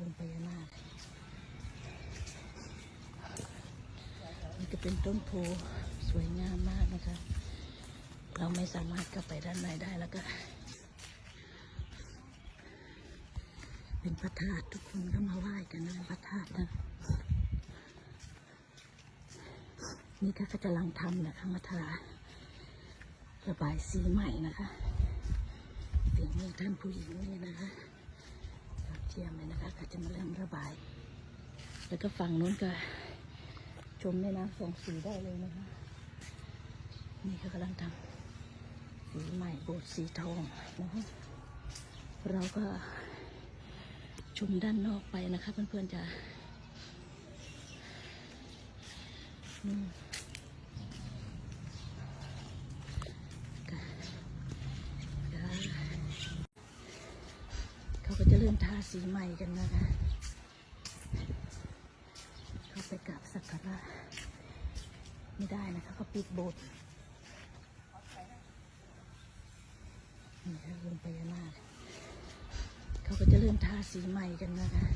วงพญานาคนี่ก็เป็นต้นโพสวยงามมากนะคะ เราไม่สามารถเข้าไปด้านในได้แล้วก็ เป็นพระธาตุทุกคนก็มาไหว้กันนะพระธาตุนะนี่ก็กำลังทำนะคะมาทาระบายสีใหม่นะคะฝีมือท่านผู้หญิงนี่นะคะ ยอดเยี่ยมเลยนะคะก็จะมาเริ่มระบาย แล้วก็ฝั่งนู้นก็ชมแม่น้ำสองสีได้เลยนะคะ นี่ก็กำลังทำสีใหม่โบสถ์สีทองนะคะเราก็ชมด้านนอกไปนะคะเพื่อนๆจะอืม เขาก็จะเริ่ม ทาสีใหม่กันนะคะเข้าไปกราบสักการะไม่ได้นะคะเขาปิดโบสถ์นี่ค่ะวงพญานาคเขาก็จะเริ่มทาสีใหม่กันนะคะ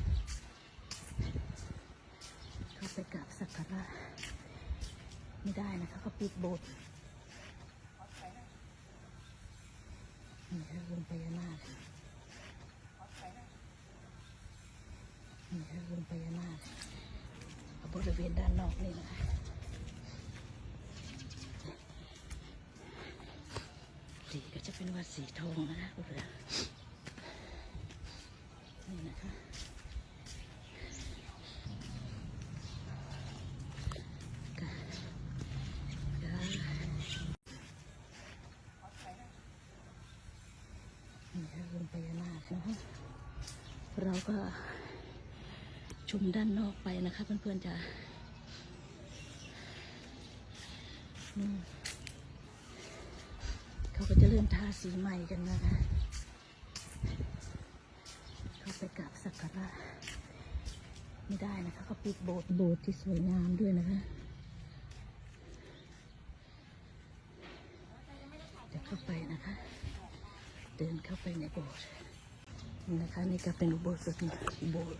เข้าไปกราบสักการะไม่ได้นะคะเขาปิดโบสถ์นี่ค่ะวงพญานาค นี่ค่ะวงพญานาคบริเวณด้านนอกนี่นะคะสีก็จะเป็นวัดสีทองนะคะคุณผู้ชมนี่นะคะนี่ค่ะวงพญานาคนะคะเราก็ ชมด้านนอกไปนะคะเพื่อนๆจะเขาก็จะเริ่มทาสีใหม่กันนะคะเขาไปกราบสักการะไม่ได้นะคะเขาปิดโบสถ์โบสถ์ที่สวยงามด้วยนะคะจะเข้าไปนะคะ เดินเข้าไปในโบสถ์นี่นะคะนี่ก็เป็นอุโบสถอุโบสถ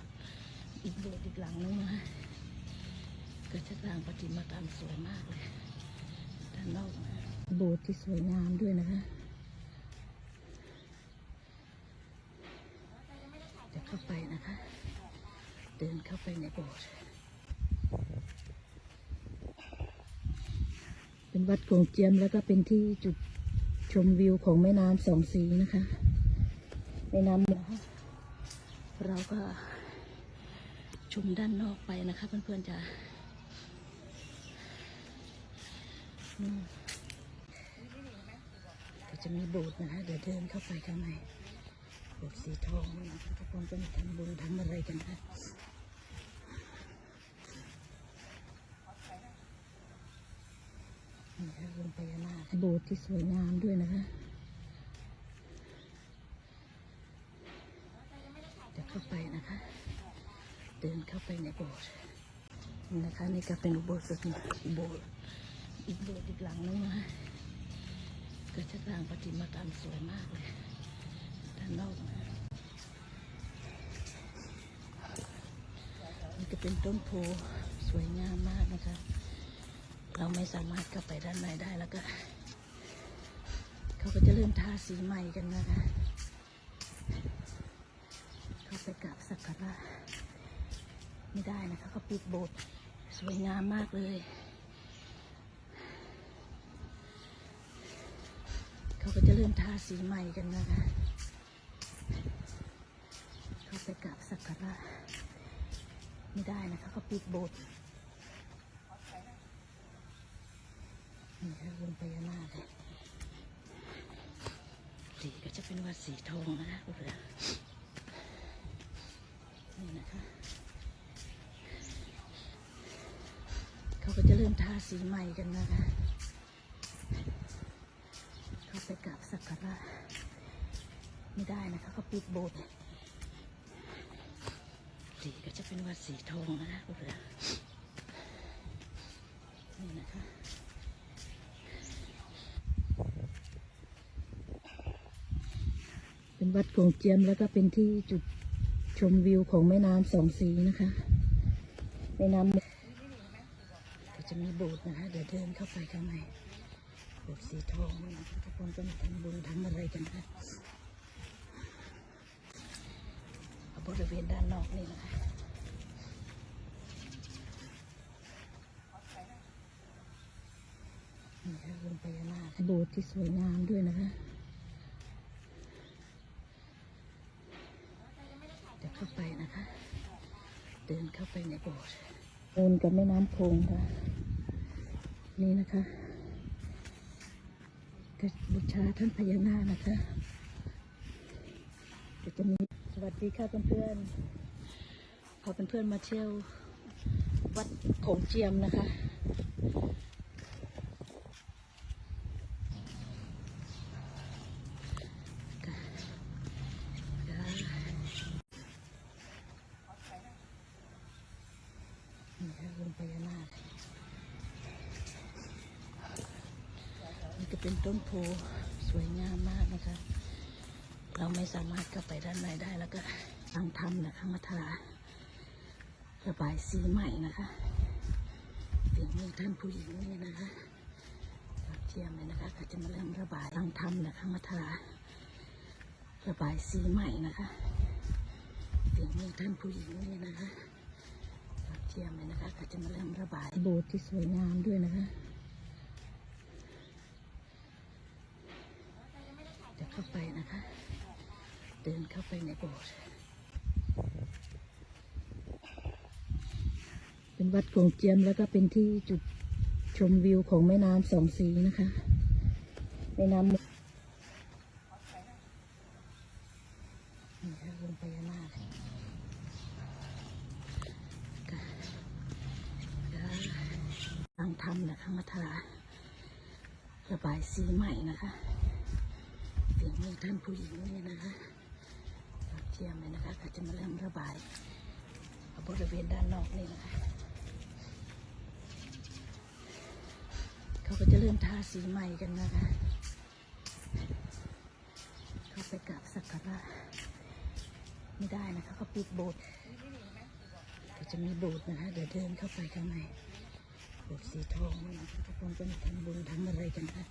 อีกโบสถ์อีกหลังนึงนะก็จะสร้างประติมากรรมสวยมากเลยด้านนอกโบสถ์ที่สวยงามด้วยนะคะจะเข้าไปนะคะ เดินเข้าไปในโบสถ์เป็นวัดกงเจียมแล้วก็เป็นที่จุดชมวิวของแม่น้ำสองสีนะคะ แม่น้ำนะคะเราก็ ชมด้านนอกไปนะคะ เพื่อนๆจะก็จะมีโบสถ์นะคะ เดี๋ยวเดินเข้าไปข้างในโบสถ์สีทองนะคะทุกคนก็มาทำบุญทำอะไรกันนะนี่ค่ะวงพญานาคโบสถ์ที่สวยงามด้วยนะคะจะเข้าไปนะคะ เดินเข้าไปในโบสถ์นะคะนี่ก็เป็นอุโบสถอุโบสถ์อีกโบสถ์อีกหลังนึงนะก็จะสร้างประติมากรรมสวยมากเลยด้านนอกนะนี่ก็เป็นต้นโพสวยงามมากนะคะ เราไม่สามารถเข้าไปด้านในได้แล้วก็ เขาก็จะเริ่มทาสีใหม่กันนะคะ เข้าไปกราบสักการะ ไม่ได้นะคะเขาปิดโบสถ์สวยงามมากเลย เขาก็จะเริ่มทาสีใหม่กันนะคะ เขาไปกราบสักการะไม่ได้นะคะเขาปิดโบสถ์นี่ค่ะวงพญานาคสีก็จะเป็นวัดสีทองนะคะคุณผู้ชมนี่นะคะ เริ่มทาสีใหม่กันนะคะ เข้าไปกราบสักการะไม่ได้นะคะเขาปิดโบสถ์สีก็จะเป็นวัดสีทองนะคะคุณผู้ชมนี่นะคะเป็นวัดกงเจียมแล้วก็เป็นที่จุดชมวิวของแม่น้ำสองสีนะคะแม่น้ำ มีโบสถ์นะคะ เดี๋ยวเดินเข้าไปข้างในโบสถ์สีทองนะคะทุกคนก็มาทำบุญทำอะไรกันนะบริเวณด้านนอกนี่นะคะนี่ค่ะลงพญานาคโบสถ์ที่สวยงามด้วยนะคะเดี๋ยวเข้าไปนะคะ เดินเข้าไปในโบสถ์โอนกับแม่น้ำโพงค่ะ นี่นะคะก็บูชาท่านพญานาคนะคะเดี๋ยวจะมีสวัสดีค่ะเพื่อนๆพาเพื่อนๆมาเที่ยววัดโขงเจียมนะคะ นี่ค่ะลงพญานาคนี่ก็ เป็นต้นโพสวยงามมากนะคะ เราไม่สามารถเข้าไปด้านในได้แล้วก็ทางทำนะคะมาทาระบายสีใหม่นะคะฝีมือท่านผู้หญิงนี่นะคะเยี่ยมเลยนะคะก็จะมาเริ่มระบายทางทำนะคะมาทาระบายสีใหม่นะคะฝีมือท่านผู้หญิงนี่นะคะเยี่ยมเลยนะคะก็จะมาเริ่มระบายโบสถ์ที่สวยงามด้วยนะคะ เข้าไปนะคะ เดินเข้าไปในโบสถ์เป็นวัดโขงเจียมแล้วก็เป็นที่จุดชมวิวของแม่น้ำสองสีนะคะแม่น้ำนี่ค่ะลงพญานาคทางทำนะคะมาทาระบายสีใหม่นะคะ ฝีมือท่านผู้หญิงนี่นะคะเยี่ยมเลยนะคะก็จะมาเริ่มระบายบริเวณด้านนอกนี่นะคะเขาก็จะเริ่มทาสีใหม่กันนะคะเข้าไปกราบสักการะไม่ได้นะคะเขาปิดโบสถ์ก็จะมีโบสถ์นะคะเดี๋ยวเดินเข้าไปข้างในโบสถ์สีทองนะคะทุกคนก็มาทำบุญทำอะไรกันนะ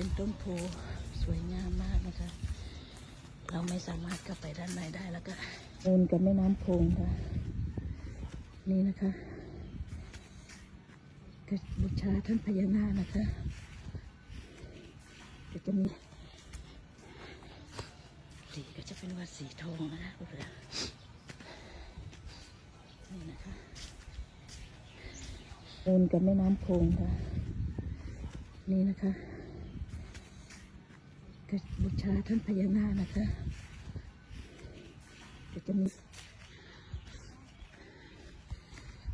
เป็นต้นโพสวยงามมากนะคะ เราไม่สามารถเข้าไปด้านในได้แล้วก็โอนกับแม่น้ำโพงค่ะ นี่นะคะก็บูชาท่านพญานาคนะคะก็จะมีสีก็จะเป็นวัดสีทองนะคะเพื่อนนี่นะคะโอนกับแม่น้ำโพงค่ะ นี่นะคะ ก็บูชาท่านพญานาคนะคะก็จะมี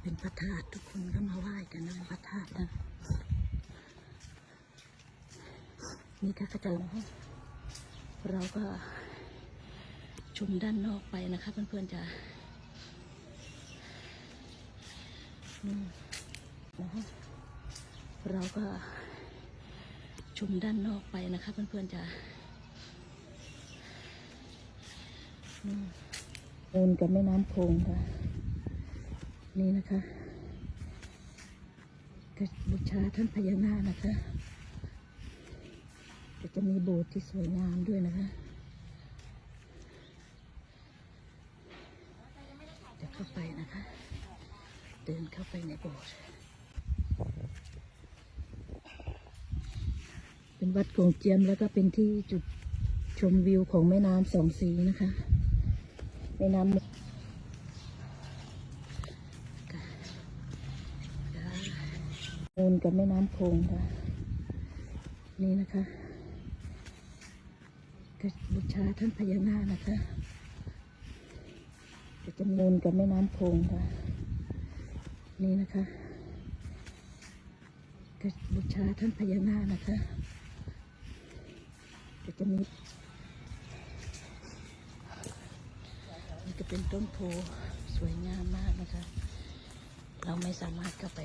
เป็นพระธาตุทุกคนก็มาไหว้กันนะพระธาตุนะนี่ค่ะก็จะเราก็ชมด้านนอกไปนะคะ เพื่อนๆจะเราก็ ชมด้านนอกไปนะคะ เพื่อนๆจะโอนกับแม่น้ำโพงค่ะ นี่นะคะก็บูชาท่านพญานาคนะคะก็จะมีโบสถ์ที่สวยงามด้วยนะคะเดี๋ยวเข้าไปนะคะ เดินเข้าไปในโบสถ์ เป็นวัดโขงเจียมแล้วก็เป็นที่จุดชมวิวของแม่น้ำสองสีนะคะ แม่น้ำโอนกับแม่น้ำโพงค่ะ นี่นะคะก็บูชาท่านพญานาคนะคะก็จะมีโนกับแม่น้ำโพงค่ะ นี่นะคะก็บูชาท่านพญานาคนะคะ จะมีนี่ก็เป็นต้นโพสวยงามมากนะคะ เราไม่สามารถเข้าไป